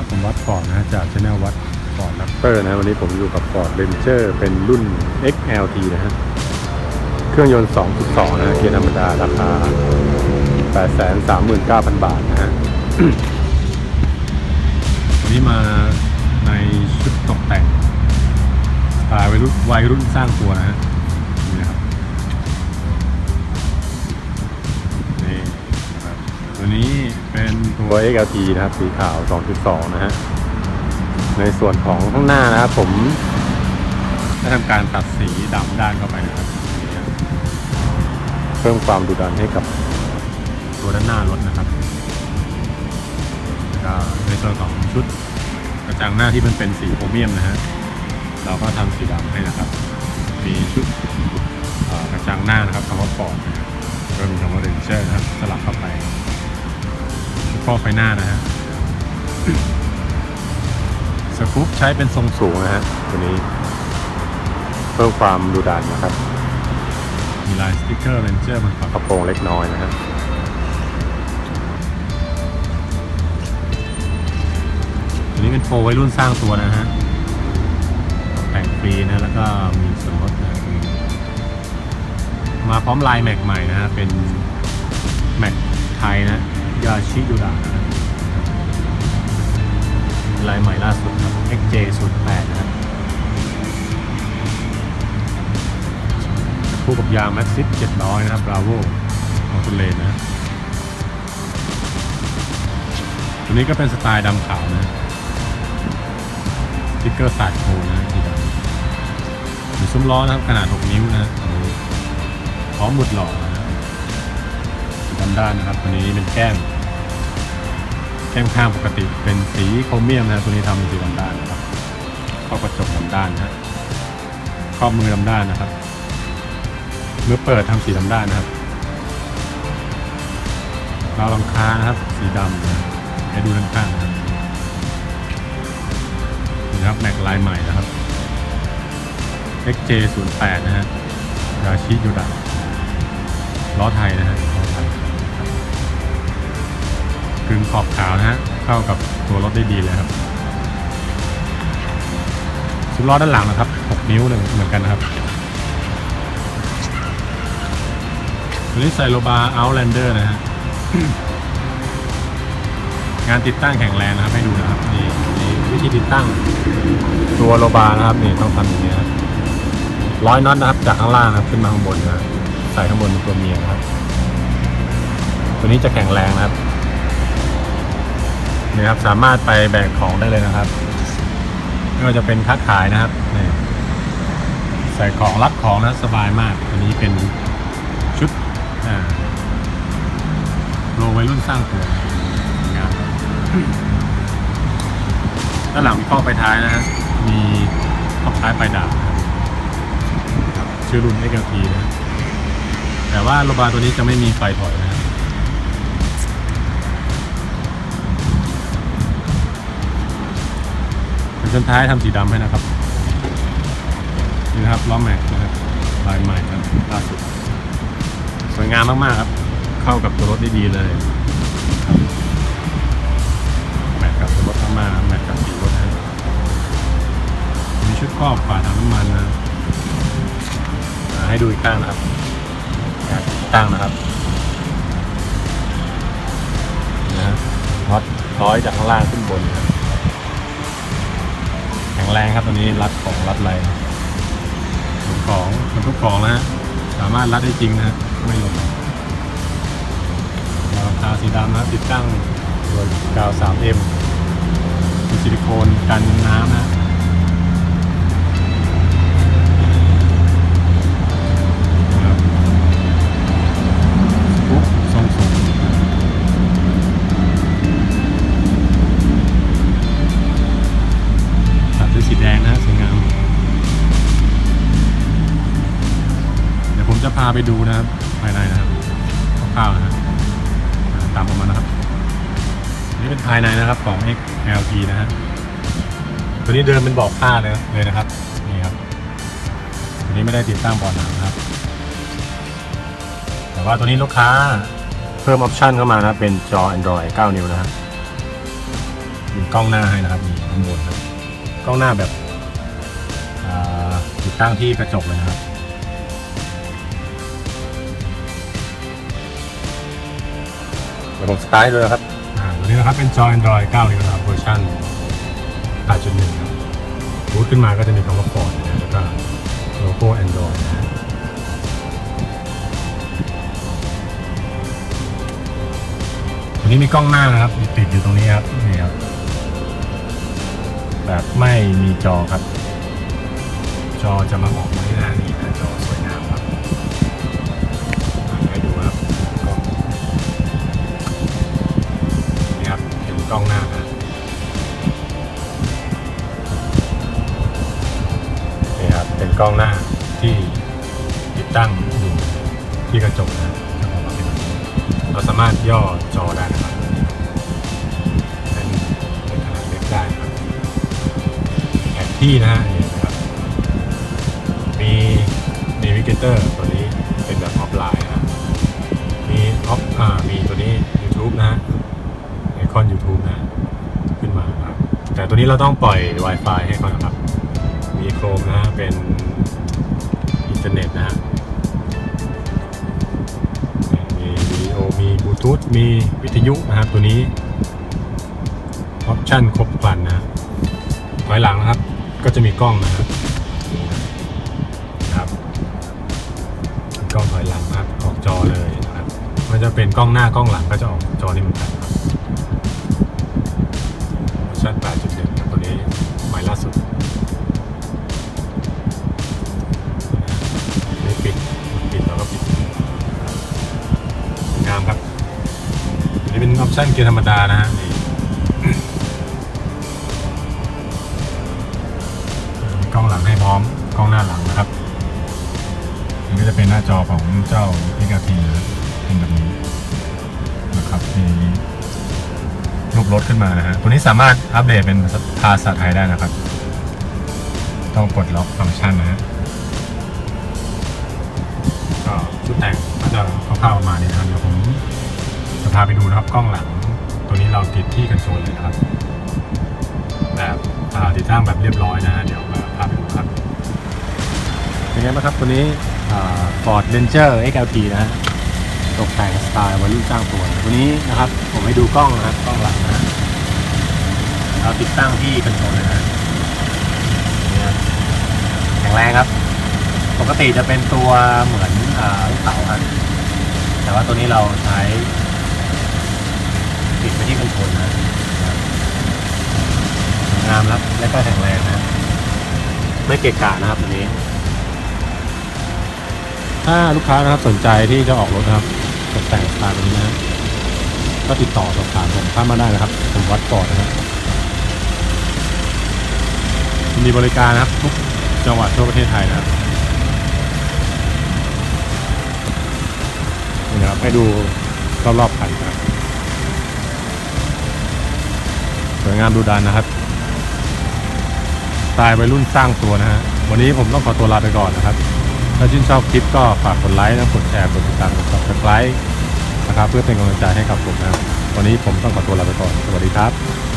ครับผมวัดฟอร์ดนะฮะจากช anel วัดฟอร์ดแรปเตอร์นะวันนี้ผมอยู่กับฟอร์ดเรนเจอร์เป็นรุ่น XLT นะฮะเครื่องยนต์ 2.2นะฮะเกียร์ธรรมดาราคา 839,000 บาทนะฮะวันนี้มาในชุดตกแต่งสไตล์วัยรุ่นวัยรุ่นสร้างตัวนะฮะนี่นะครับนี่นะครับตัวนี้ เป็นตัว XLT นะครับ สีขาว 2.2 นะฮะ ในส่วนของข้างหน้านะครับผมได้ทำการตัดสีดำด้านเข้าไปนะครับนี่ครับเพิ่มความดุดันให้กับตัวด้านหน้ารถนะครับแล้วก็ในส่วนของชุดกระจังหน้าที่มันเป็นสีโครเมียมนะฮะ เราก็ทำสีดำให้นะครับ แล้วก็ไฟหน้านะฮะสกู๊ปใช้เป็นทรงสูงนะฮะตัวนี้ เพิ่มความดุดันนะครับ มีลายสติ๊กเกอร์เรนเจอร์บนฝากระโปรงเล็กน้อยนะฮะตัวนี้เป็นโฟร์ไว้รุ่นสร้างตัวนะฮะแต่งฟรีนะแล้วก็มีส่วนลดนะตรงนี้มาพร้อมลายแม็กใหม่นะฮะเป็นแม็กไทยนะ ยาชิยูดะนะลายใหม่ล่าสุดครับ XJ 0 8 นะครับคู่กับยาง Maxxis 700 นะครับ Bravo ของคุณเลนนะตัวนี้ก็เป็นสไตล์ดำขาวนะสติ๊กเกอร์สาดโคนนะสีดำมีซุ้มล้อนะครับ ขนาด 6 นิ้วนะอันนี้พร้อมหมุดหล่อนะดำด้านนะครับตัวนี้เป็นแก้ม แก้มข้างปกติเป็นสีโครเมียมนะครับตัวนี้ทำเป็นสีดำด้านนะครับข้อกระจกดำด้านนะฮะครอบมือดำด้านนะครับเมื่อเปิดทำสีดำด้านนะครับราวหลังคานะครับ สีดำนะให้ดูด้านข้างนะครับนี่นะครับแม็กลายใหม่นะครับ XJ 0 8 นะฮะยาชิยูดะล้อไทยนะฮะ กึ่งขอบขาวนะฮะเข้ากับตัวรถได้ดีเลยครับซุ้มล้อด้านหลังนะครับ 6 นิ้วเลยเหมือนกันนะครับตัวนี้ใส่โลบาเอาแลนเดอร์นะฮะงานติดตั้งแข็งแรงนะครับให้ดูนะครับนี่นี่วิธีติดตั้งตัวโลบาร์นะครับนี่ต้องทำอย่างนี้ครับร้อยน็อตนะครับ จากข้างล่างนะครับขึ้นมาข้างบนนะใส่ข้างบนเป็นตัวเมียนะครับ ตัวนี้จะแข็งแรงนะครับ นี่ครับสามารถไปแบกของได้เลยนะครับไม่ว่าจะเป็นค้าขายนะครับนี่ใส่ของรับของนะสบายมาก อันนี้เป็นชุดโลวัยรุ่นสร้างตัวงามด้านหลังมีข้อไฟท้ายนะฮะมีข้อท้ายปลายดาบนะครับครับชื่อรุ่น XLT นะแต่ว่าโลบาตัวนี้จะไม่มีไฟถอย ชั้นท้ายทำสีดำให้นะครับ นี่นะครับล้อแม็กนะครับลายใหม่ครับล่าสุดสวยงามมากๆครับ เข้ากับตัวรถได้ดีเลยแมทกับตัวรถเข้ามาแมทกับสีรถให้มีชุดครอบฝาถังน้ำมันนะอ่าให้ดูอีกข้างนะครับการติดตั้งนะครับนะฮะน็อตร้อยจากข้างล่างขึ้นบนครับ แข็งแรงครับตัวนี้รัดของรัดอะไรทุกของมันทุกของนะฮะสามารถรัดได้จริงนะฮะไม่หลุดราคาสีดำนะติดตั้งโดยกาว 3M มีซิลิโคนกันาไปดูนะครับภายในนะครับคร่าวๆนะฮะอ่าตามผมมานะครับ นี่เป็นภายในนะครับของ XLT นะฮะตัวนี้เดินเป็นเบอกผ้าเลยเลยนะครับนี่ครับตัวนี้ไม่ได้ติดตั้งเบาะหนังนะครับ แต่ว่าตัวนี้ลูกค้าเพิ่มออปชันเข้ามานะเป็นจอ Android 9 นิ้วนะฮะมีกล้องหน้าให้นะครับมีข้างบนครับกล้องหน้าแบบติดตั้งที่กระจกเลยนะครับ ดี๋ยวผมสตาร์ทให้ดูนะครับอ่าตัวนี้นะครับเป็นจอ Android 9นิ้วนะครับเวอร์ชัน8.1ครับบูตขึ้นมาก็จะมีคำว่า Ford นะแล้วก็โลโก้ Android นะฮะตัวนี้มีกล้องหน้านะครับติดอยู่ตรงนี้ครับนี่ครับแบบไม่มีจอครับ จอจะมาออกมาที่หน้า กล้องหน้านะนี่ครับเป็นกล้องหน้าที่ติดตั้งอยู่ที่กระจกนะเราสามารถย่อจอได้นะครับเป็นเป็นขนาดเล็กได้นะครับแผนที่นะฮะนี่นะครับ มีน a วิเกเตอร์ตัวนี้เป็นแบบออฟไลน์นะครับมีออฟอ่ามีตัวนี้ YouTube นะฮะ อน YouTube นะขึ้นมาครับ แต่ตัวนี้เราต้องปล่อย Wi-Fi ให้เขานะครับ มีโครมนะเป็นอินเทอร์เน็ตนะฮะมีวิดีโอมีบลูทูธมีวิทยุนะครับ ตัวนี้ออปชั่นครบครันนะฮะถอยหลังนะครับ ก็จะมีกล้องนะครับครับกล้องถอยหลังนะครับออกจอเลยนะครับมันจะเป็นกล้องหน้ากล้องหลังก็จะออกจอนี้เหมือนกัน ครัน 8.1ครับตัวนี้ใหม่ล่าสุดนี่ปิดปิดแล้วก็ปิดงามครับอันนี้เป็นออปชั่นเกียร์ธรรมดานะฮะนี่กล้องหลังให้พร้อมกล้องหน้าหลังนะครับนี่ก็จะเป็นหน้าจอของเจ้า XRT รถขึ้นมานะฮะตัวนี้สามารถอัปเดตเป็นภาษาไทยได้นะครับ ต้องกดล็อกฟังก์ชันนะฮะก็ชุดแต่งก็จะคร่าวๆประมาณนี้นะครับเดี๋ยวผมจะพาไปดูนะครับกล้องหลัง ตัวนี้เราติดที่กันโซลเลยนะครับ แบบติดตั้งแบบเรียบร้อยนะฮะเดี๋ยวมาพาไปดูครับเป็นไงบ้างครับตัวนี้ Ford Ranger XLT นะฮะตกแต่งสไตล์วัยรุ่นสร้างตัวตัวนี้นะครับ ผมให้ดูกล้องนะครับกล้องหลัง เราติดตั้งที่คอนโทรลนะครับแข็งแรงครับ ปกติจะเป็นตัวเหมือนอ่าลูกเต๋าครับแต่ว่าตัวนี้เราใช้ติดไปที่คอนโทรลนะงามครับและก็แข็งแรงนะไม่เกะกะนะครับตัวนี้ ถ้าลูกค้านะครับสนใจที่จะออกรถนะครับตกแต่งสไตล์นี้นะก็ติดต่อสอบถามผมเข้ามาได้นะครับ ผมวัดปอร์ดนะครับ มีบริการนะครับทุกจังหวัดทั่วประเทศไทยนะครับนี่นะครับให้ดูรอบๆคันนะครับสวยงามดูดันนะครับสไตล์วัยรุ่นสร้างตัวนะฮะวันนี้ผมต้องขอตัวลาไปก่อนนะครับ ถ้าชื่นชอบคลิปก็ฝากกดไลค์นะกดแชร์กดติดตามกด subscribe นะครับเพื่อเป็นกำลังใจให้กับผมนะวันนี้ผมต้องขอตัวลาไปก่อน สวัสดีครับ